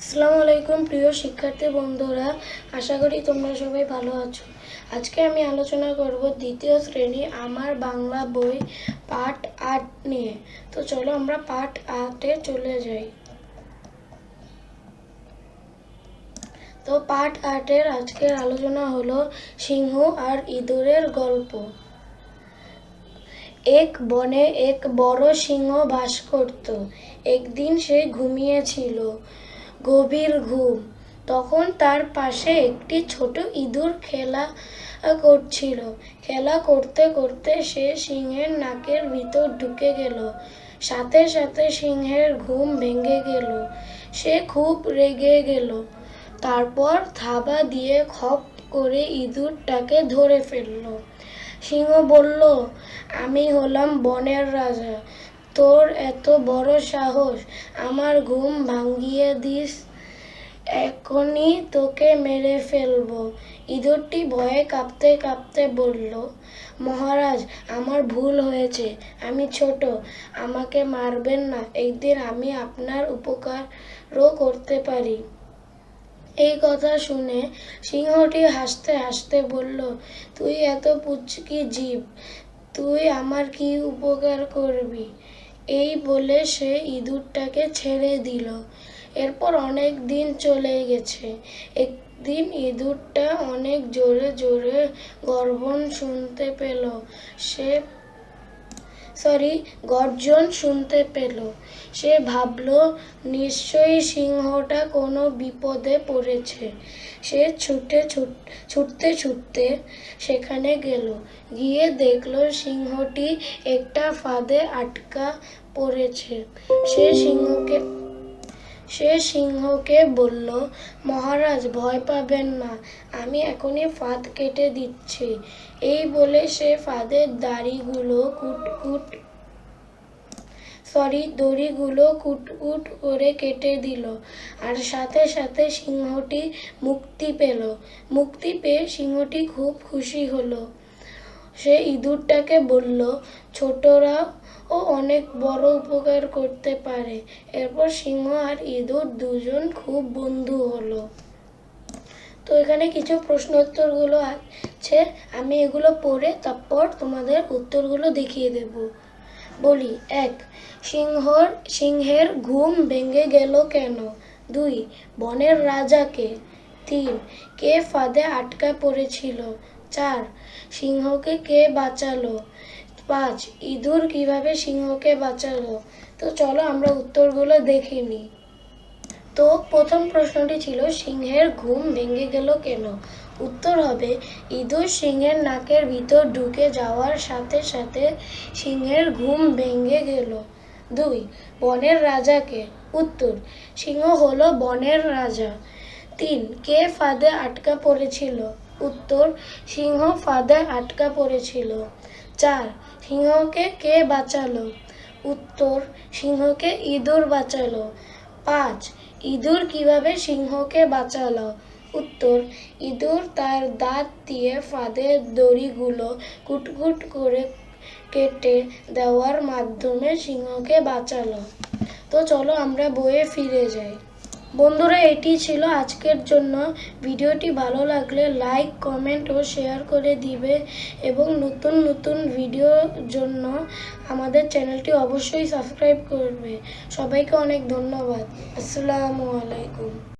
আসসালামু আলাইকুম, প্রিয় শিক্ষার্থী বন্ধুরা। আশা করি তোমরা সবাই ভালো আছো। আজকে আমি আলোচনা করব দ্বিতীয় শ্রেণি আমার বাংলা বই পাঠ আট নিয়ে। তো চলো আমরা পাঠ আটে চলে যাই। তো পাঠ আটের আজকের আলোচনা হলো সিংহ আর ইঁদুরের গল্প। এক বনে এক বড় সিংহ বাস করত। একদিন সে ঘুমিয়েছিল। গভীর ঘুম। তখন তার পাশে একটি ছোট ইঁদুর খেলা করছিল। খেলা করতে করতে সে সিংহের নাকের ভিতর ঢুকে গেল। সাথে সাথে সিংহের ঘুম ভেঙে গেল। সে খুব রেগে গেল। তারপর থাবা দিয়ে খপ করে ইঁদুরটাকে ধরে ফেলল। সিংহ বলল, আমি হলাম বনের রাজা। তোর এত বড় সাহস, আমার ঘুম ভাঙ্গিয়ে দিস। এখনই তোকে মেরে ফেলব। ইঁদুরটি ভয়ে কাঁপতে কাঁপতে বলল, মহারাজ, আমার ভুল হয়েছে, আমি ছোট, আমাকে মারবেন না একদিন আমি আপনার উপকারও করতে পারি। এই কথা শুনে সিংহটি হাসতে হাসতে বলল, তুই এত পুচকি জীব, তুই আমার কি উপকার করবি? এই বলে সে ইঁদুরটাকে ছেড়ে দিল। এরপর অনেক দিন চলে গেছে। একদিন ইঁদুরটা অনেক জোরে জোরে গর্জন শুনতে পেল। সে সরি, গর্জন শুনতে পেল। সে ভাবল, নিশ্চয়ই সিংহটা কোনো বিপদে পড়েছে। সে ছুটে ছুট, ছুটতে ছুটতে সেখানে গেল। গিয়ে দেখল সিংহটি একটা ফাঁদে আটকা পড়েছে। সে সিংহকে সে সিংহকে বলল, মহারাজ, ভয় পাবেন না, আমি এখনই ফাঁদ কেটে দিচ্ছি। এই বলে সে ফাঁদের দাড়িগুলো কুটকুট সরি, দড়িগুলো কুটকুট করে কেটে দিল। আর সাথে সাথে সিংহটি মুক্তি পেল। মুক্তি পেয়ে সিংহটি খুব খুশি হলো। সে ইঁদুরটাকে বলল, ছোটরা ও অনেক বড় উপকার করতে পারে। এরপর সিংহ আর ইঁদুর দুজন খুব বন্ধু হলো। তো এখানে কিছু প্রশ্ন উত্তরগুলো আছে। আমি এগুলো পড়ে তারপর তোমাদের উত্তরগুলো দেখিয়ে দেব। বলি, এক, সিংহর, সিংহের ঘুম ভেঙে গেল কেন? দুই, বনের রাজাকে তিন, কে ফাঁদে আটকা পড়েছিল? চার, সিংহকে কে বাঁচালো? পাঁচ, ইঁদুর কীভাবে সিংহকে বাঁচালো? তো চলো আমরা উত্তরগুলো দেখে নিই। তো প্রথম প্রশ্নটি ছিল, সিংহের ঘুম ভেঙে গেল কেন? উত্তর হবে, ইঁদুর সিংহের নাকের ভিতর ঢুকে যাওয়ার সাথে সাথে সিংহের ঘুম ভেঙে গেল। দুই, বনের রাজাকে। উত্তর, সিংহ হলো বনের রাজা। তিন, কে ফাঁদে আটকা পড়েছিল? উত্তর, সিংহ ফাঁদে আটকা পড়েছিল। চার সিংহকে কে বাঁচালো? উত্তর, সিংহকে ইঁদুর বাঁচালো। পাঁচ, ইঁদুর কীভাবে সিংহকে বাঁচালো? উত্তর, ইঁদুর তার দাঁত দিয়ে ফাঁদের দড়িগুলো কুটকুট করে কেটে দেওয়ার মাধ্যমে সিংহকে বাঁচালো। তো চলো আমরা বইয়ে ফিরে যাই। বন্ধুরা, এটি ছিল আজকের জন্য। ভিডিওটি ভালো লাগলে লাইক, কমেন্ট ও শেয়ার করে দিবে এবং নতুন নতুন ভিডিওর জন্য আমাদের চ্যানেলটি অবশ্যই সাবস্ক্রাইব করবে। সবাইকে অনেক ধন্যবাদ। আসসালামু আলাইকুম।